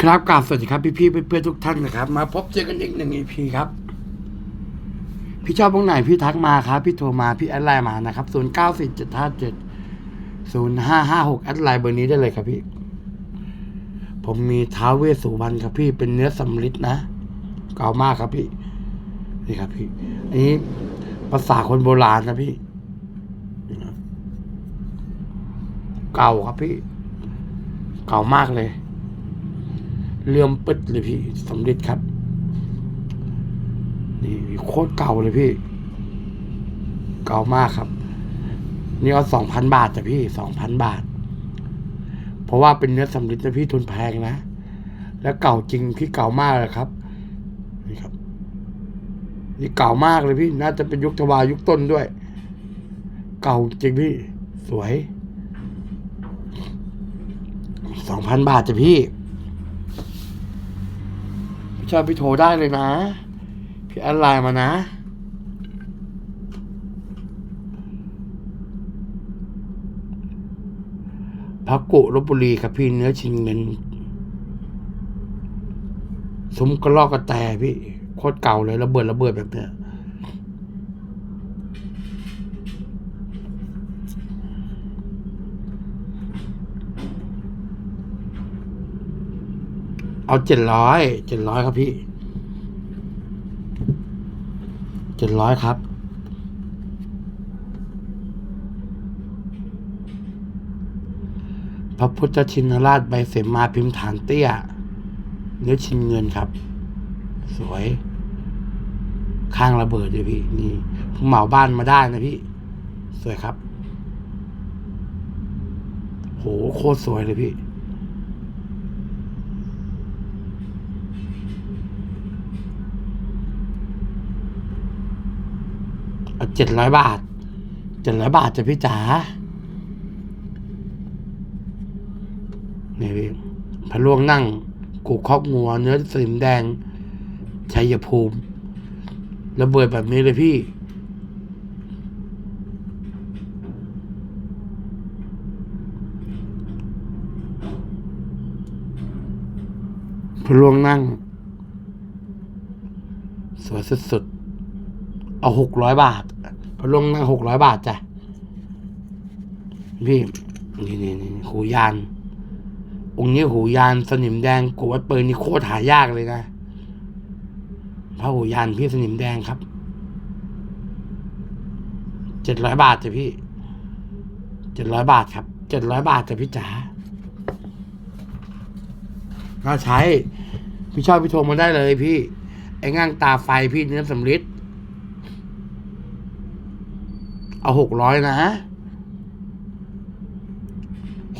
ครับกราบสวัสดีครับพี่พี่เพื่อนๆทุกท่านนะครับ มาพบเจอกันอีกหนึ่ง EP ครับ พี่ชอบตรงไหนพี่ทักมาครับ พี่โทรมาพี่แอดไลน์มานะครับศูนย์เก้าสี่เจ็ดห้าเจ็ดศูนย์ห้าห้าหกแอดไลน์เบอร์นี้ได้เลยครับพี่ ผมมีท้าเวสสุวรรณครับพี่เป็นเนื้อสำลิดนะเก่ามากครับพี่นี่ครับพี่อันนี้ภาษาคนโบราณนะพี่นี่เก่าครับพี่ เก่ามากเลย เลื่อมปึ๊ดเลยพี่สำลิดครับ นี่โคตรเก่าเลยพี่ เก่ามากครับ นี่เอาสองพันบาทจ้ะพี่สองพันบาท เพราะว่าเป็นเนื้อสำลิดนะพี่ทุนแพงนะ แล้วเก่าจริงพี่เก่ามากเลยครับ นี่ครับ นี่เก่ามากเลยพี่ น่าจะเป็นยุคทวายุคต้นด้วย เก่าจริงพี่ สวยสองพันบาทจ้ะพี่ ชอบพี่โทรได้เลยนะ พี่แอดไลน์มานะพักกุลบบุรีครับพี่เนื้อชิงเงินซุ้มกระลอกกระแตพี่ โคตรเก่าเลยระเบิดระเบิดแบบเนี้ย เอาเจ็ดร้อยเจ็ดร้อยครับพี่เจ็ดร้อยครับ พระพุทธชินราชใบเสมาพิมพ์ฐานเตี้ยเนื้อชินเงินครับ สวย ข้างระเบิดเลยพี่ นี่ผมเหมาบ้านมาได้นะพี่ สวยครับ โหโคตรสวยเลยพี่ เอาเจ็ดร้อยบาทเจ็ดร้อยบาทจะพี่จ๋านี่พี่พระล่วงนั่ง กูคอกงัว เนื้อสลิมแดงชัยภูมิระเบิดแบบนี้เลยพี่ พระล่วงนั่ง สวยสุดๆ เอาหกร้อยบาทพระล่วงนั่งหกร้อยบาทจ้ะพี่นี่นี่นี่หูยาน องค์นี้หูยานสนิมแดงกูวัดปืนนี่โคตรหายากเลยนะพระหูยานพี่สนิมแดงครับเจ็ดร้อยบาทจ้ะพี่เจ็ดร้อยบาทครับเจ็ดร้อยบาทจ้ะพี่จ๋าน่าใช้ พี่ชอบพี่โทรมาได้เลยพี่ ไอ้ง่างตาไฟพี่เนื้อสำลิด เอาหกร้อยนะ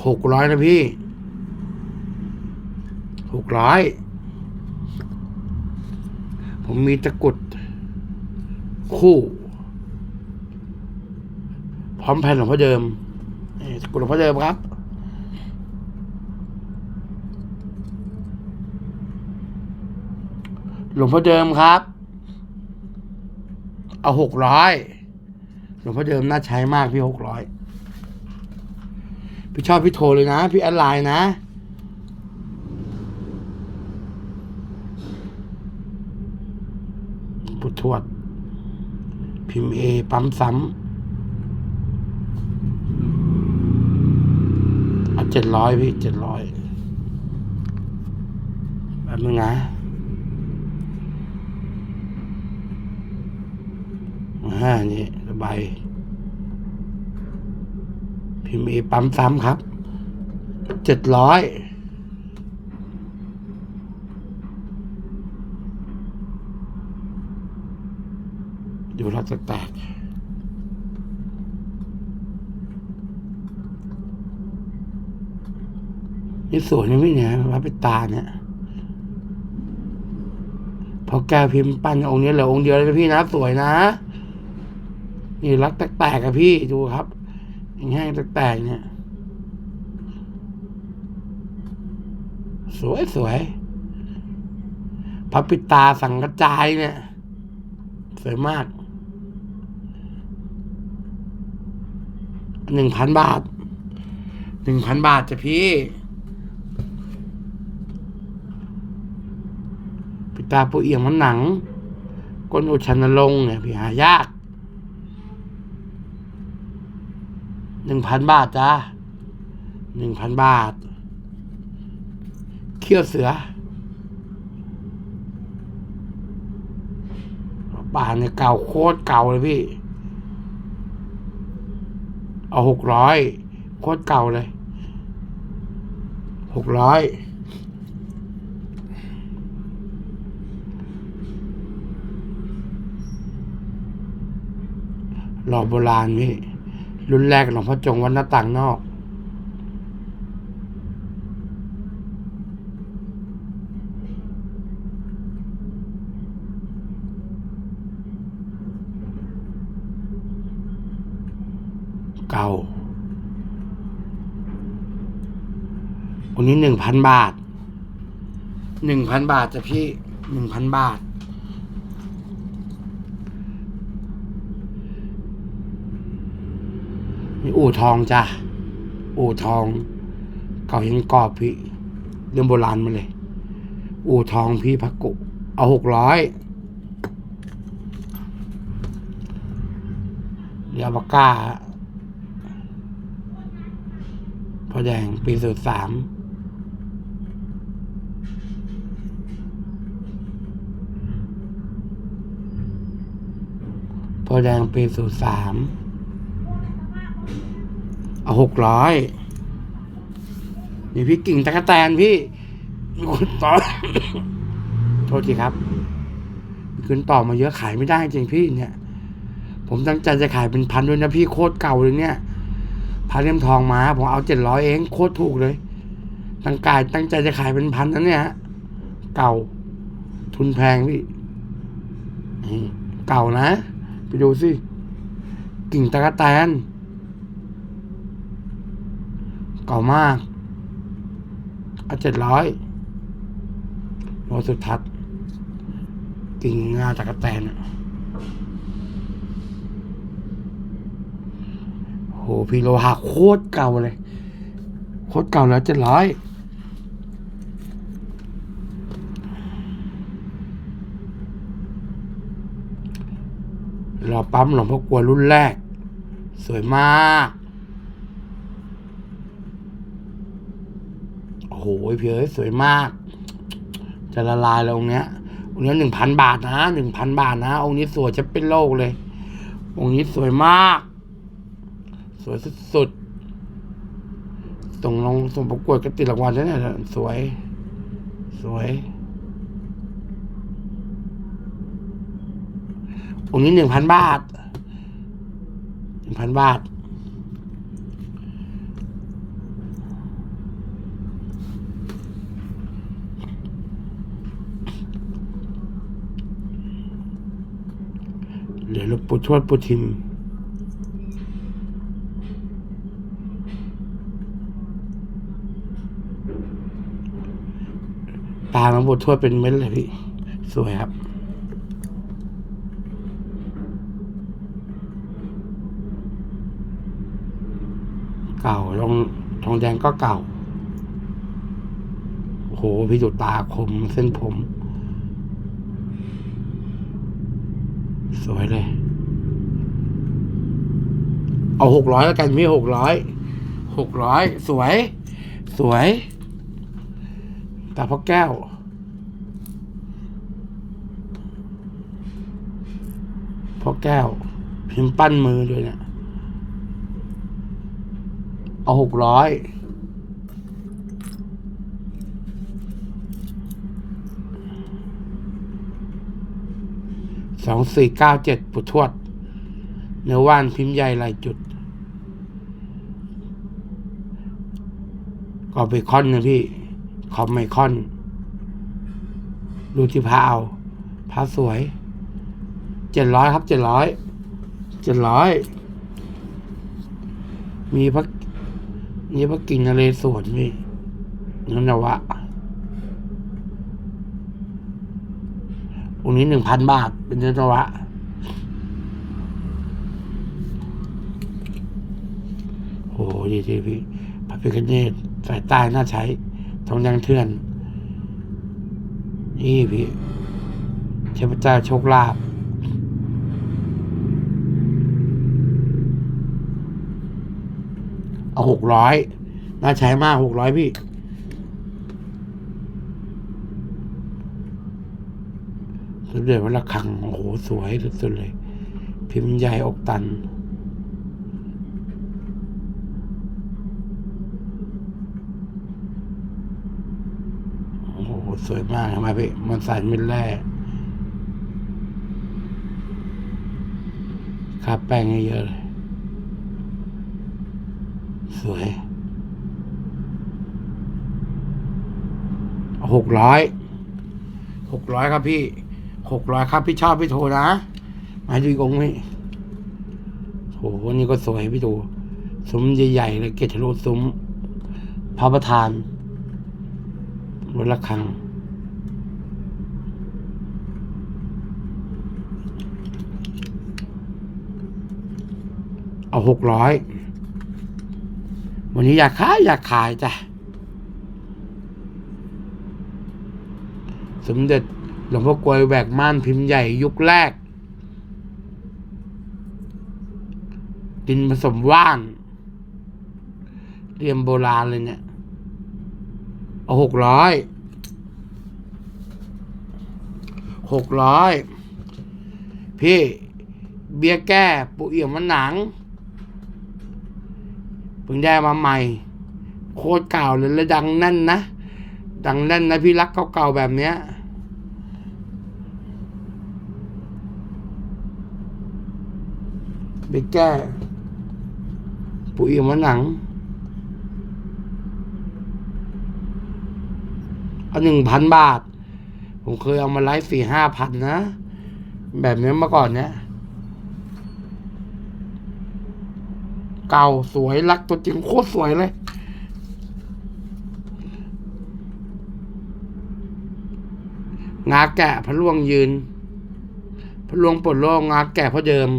หกร้อยนะพี่หกร้อยผมมีตะกุด คู่ พร้อมแผ่นหลวงพ่อเดิมตะกุดหลวงพ่อเดิมครับหลวงพ่อเดิมครับ เอาหกร้อย ลวงพ่อเดิมน่าใช้มากพี่หกร้อยพี่ชอบพี่โทรเลยนะ พี่แอดไลน์นะพุทวด พิมพ์เอ ปั๊มซ้ำเอาเจ็ดร้อยพี่เจ็ดร้อยแบบนึงนะอ่านี่ ระบพิมพ์เอปั๊มซ้ำครับเจ็ดร้อยเดี๋ยวเราจะแตกนี่สวยนะพี่เนี่ยพระปิตาเนี่ยพอแกพิมพ์ปั้นองค์นี้เหลือองค์เดียวเลยพี่นะ สวยนะ นี่รักแตกๆอะพี่ดูครับอย่างแห้งแตกๆเนี่ย สวยสวยพระปิตาสังกระจายเนี่ย สวยมากหนึ่งพันบาทหนึ่งพันบาทจะพี่ ปิตาปูเอียงมันหนังก้นอุชันลงเนี่ยพี่หายาก หนึ่งพันบาทจ้าหนึ่งพันบาท เขี้ยวเสือป่านเนี่ยเก่าโคตรเก่าเลยพี่ เอาหกร้อยโคตรเก่าเลยหกร้อยหล่อโบราณพี่ รุ่นแรกหลวงพ่อจงวัดหน้าต่างนอก เก่าวันนี้หนึ่งพันบาทหนึ่งพันบาทจ้ะพี่หนึ่งพันบาท นี่ อู่ทองจ้ะ อู่ทอง เก่ายังกอบพี่ เรื่องโบราณมาเลย อู่ทองพี่พักกุ เอาหกร้อยยาบาก้าพอแดงปีสุดสามพอแดงปีสุดสาม เอาหกร้อยนี่พี่กิ่งตะกแตนพี่คุณต่อโทษทีครับคุณต่อมาเยอะขายไม่ได้จริงพี่เนี่ย ผมตั้งใจจะขายเป็นพันด้วยนะพี่โคตรเก่าเลยเนี่ยพาเลี่ยมทองมาผมเอาเจ็ดร้อยเองโคตรถูกเลย ตั้งกายตั้งใจจะขายเป็นพันนะเนี่ยเก่า ทุนแพงพี่เก่านะ ไปดูสิกิ่งตะกแตน เก่ามากเอาเจ็ดร้อยโลสุดทัศน์กิ่งงาตะกระแตนโหพี่โลหะโคตรเก่าเลย โคตรเก่าแล้วเจ็ดร้อยรอปั๊มหลวงพ่อกลัวรุ่นแรก สวยมาก โอ้โหพี่เอ้ยสวยมาก จะละลายเลยองเนี้ยองเนี้ยหนึ่งพันบาทนะหนึ่งพันบาทนะองนี้สวยจะเป็นโลกเลย องนี้สวยมาก สวยสุดๆส่งลงส่งประกวดก็ติดรางวัลแล้วเนี่ยสวย สวยองนี้หนึ่งพันบาทหนึ่งพันบาท เหลือหลูกปู่ทวดปู่ทิม ตาของปู่ทวดเป็นเม็ดเลยพี่ สวยครับเก่าทองทองแดงก็เก่าโอ้โหพี่จุดตาคมเส้นผม สวยเลย เอาหกร้อยแล้วกันพี่หกร้อยหกร้อยสวย สวยตาพ่อแก้ว พ่อแก้ว พิมพ์ปั้นมือด้วยเนี่ย เอาหกร้อย สองสี่เก้าเจ็ดปุทวด เนื้อว่านพิมพ์ใหญ่ลายจุดก็เบคอนนะพี่ คอมไมคอน ดูที่พระเอาพระสวย เจ็ดร้อยครับเจ็ดร้อยเจ็ดร้อย มีพระมีพระกิ่งนเรศวรพี่นันนวะ องค์นี้หนึ่งพันบาท เป็นเนื้อนวะโอ้ดีดีพี่พระพิคเนตสายใต้น่าใช้ ทองแดงเทือน นี่พี่เทพเจ้าโชคลาภเอาหกร้อยน่าใช้มากหกร้อยพี่ สมเด็จวัดระฆัง โอ้โห สวยสุดๆเลย พิมพ์ใหญ่อกตัน โอ้โห สวยมากทำไมพี่มันใส่เม็ดแร่คาแป้งให้เยอะเลยสวยหกร้อยหกร้อยครับพี่ หกร้อยครับพี่ชอบพี่โทรนะ มาดูกงไหมโหนี่ก็สวยพี่โทซุ้มใหญ่ๆเลยเกตทะลุซุ้มพระประธานรถระฆังเอาหกร้อยวันนี้อยากขายอยากขายจ้ะสมเด็จ หลวงพ่อกวยแหวกม่านพิมพ์ใหญ่ยุคแรก ดินผสมว่านเรียมโบราณเลยเนี่ย เอาหกร้อยหกร้อยพี่เบียร์แก้ปูเอี่ยมมันหนังเพิ่งได้มาใหม่ โคตรเก่าเลยแล้วดังแน่นนะ ดังแน่นนะพี่รักเก่าๆแบบเนี้ย ไป แก้ ปุ๋ยมันหนัง เอาหนึ่งพันบาท ผมเคยเอามาไลฟ์สี่ห้าพันนะ แบบนี้เมื่อก่อนเนี้ยเก่าสวยรักตัวจริงโคตรสวยเลยงาแกะพระล่วงยืน พระล่วงปลดโล่งงาแกะพระเดิม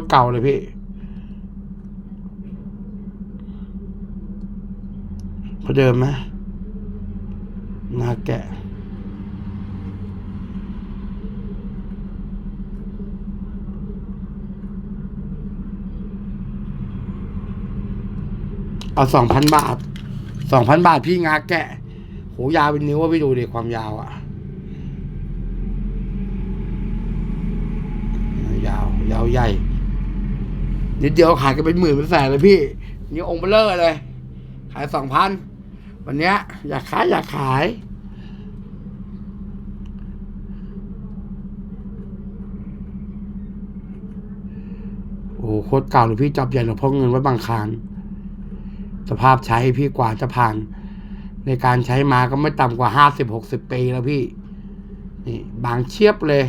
ตรเก่าเลยพี่พระเดิมไหมงาแกะเอาสองพันบาทสองพันบาทพี่งาแกะ โหยาวเป็นนิ้วว่าไปดูดิความยาวอะยาวยาวใหญ่ นิดเดียวขายกันเป็นหมื่นเป็นแสนเลยพี่ นี่องค์เบลเลอร์เลย ขายสองพันวันเนี้ย อยากขายอยากขายโอ้โหโคตรเก่าเลยพี่จับใหญ่หลวงพ่อเงินไว้บางคารสภาพใช้พี่กว่าจะผ่าน ในการใช้มาก็ไม่ต่ำกว่าห้าสิบหกสิบปีแล้วพี่ นี่ บางเชียบเลย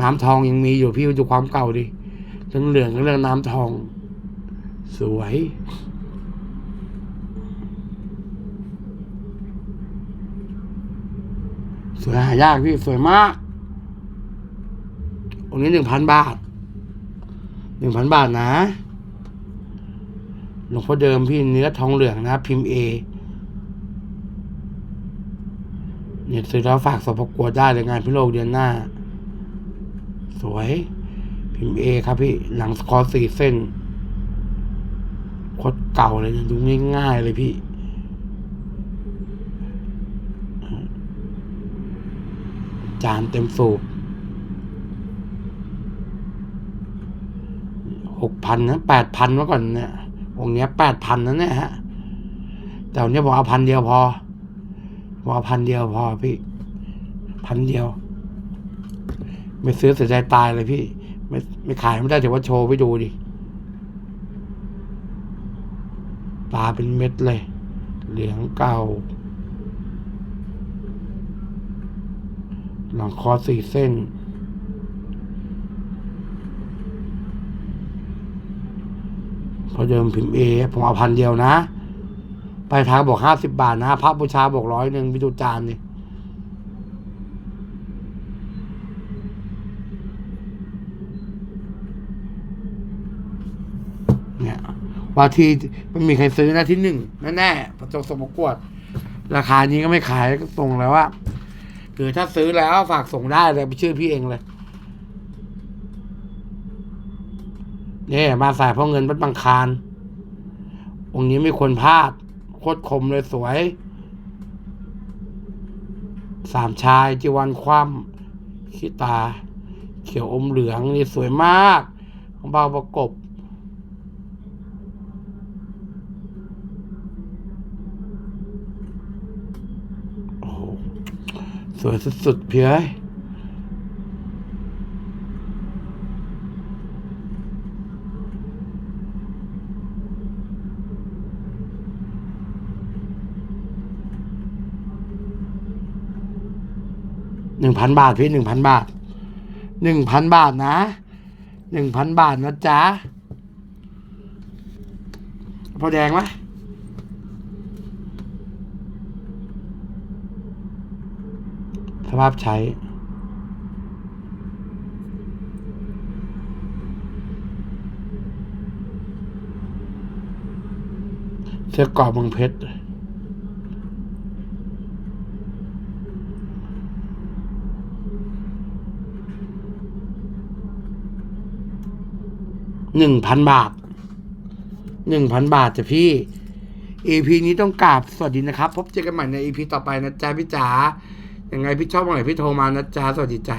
น้ำทองยังมีอยู่พี่ดูความเก่าดิ เรื่องเหลืองกับเรื่องน้ำทอง สวย สวยหายากพี่ สวยมาก องค์นี้หนึ่งพันบาทหนึ่งพันบาทนะหลวงพ่อเดิมพี่เนื้อทองเหลืองนะ พิมพ์เอเนี่ยซื้อแล้วฝากสปกวดได้เลยงานพิโลกเดือนหน้า สวย พิมพ์เอครับพี่ หลังสกอร์สี่เส้นโคตรเก่าเลยนะดูง่ายๆเลยพี่จานเต็มสูบหกพันนะแปดพันเมื่อก่อนเนี่ยองเนี้ยแปดพันนะเนี่ยฮะ แต่วันนี้บอกเอาพันเดียวพอบอกเอาพันเดียวพอพี่ พันเดียว ไม่ซื้อเสียใจตายเลยพี่ ไม่ไม่ขายไม่ได้แต่ว่าโชว์ไปดูดิตาเป็นเม็ดเลย เหลืองเก่า หลังคอสี่เส้น พอเดิมพิมพ์เอผมเอาพันเดียวนะ ไปลายทางบอกห้าสิบบาทนะพระบูชาบอกร้อยหนึ่งไปดูจานนี่ เนี่ยว่าที่ไม่มีใครซื้อนะที่หนึ่งแน่ๆประจงสมประกวด ราคานี้ก็ไม่ขายก็ส่งแล้วว่าคือถ้าซื้อแล้วฝากส่งได้เลยไปชื่อพี่เองเลยนี่มาสายพ่อเงินวัดบางคารองค์นี้ไม่ควรพลาด โคตรคมเลยสวย สามชายจีวันคว่ำขี้ตา เขียวอมเหลืองนี่สวยมากของเบาประกบ โอ้โห สวยสุดๆเพียหนึ่งพันบาทพี่หนึ่งพันบาทหนึ่งพันบาทนะหนึ่งพันบาทนะจ๊ะพอแดงไหม ภาพใช้ เสื้อกรอบมืองเพชรหนึ่งพันบาทหนึ่งพันบาทจ้ะพี่ EP นี้ต้องกราบสวัสดีนะครับ พบเจอกันใหม่ใน EP ต่อไปนะจ๊ะพี่จ๋า ยังไงพี่ชอบตรงไหนพี่โทรมานะจ๊ะสวัสดีจ้ะ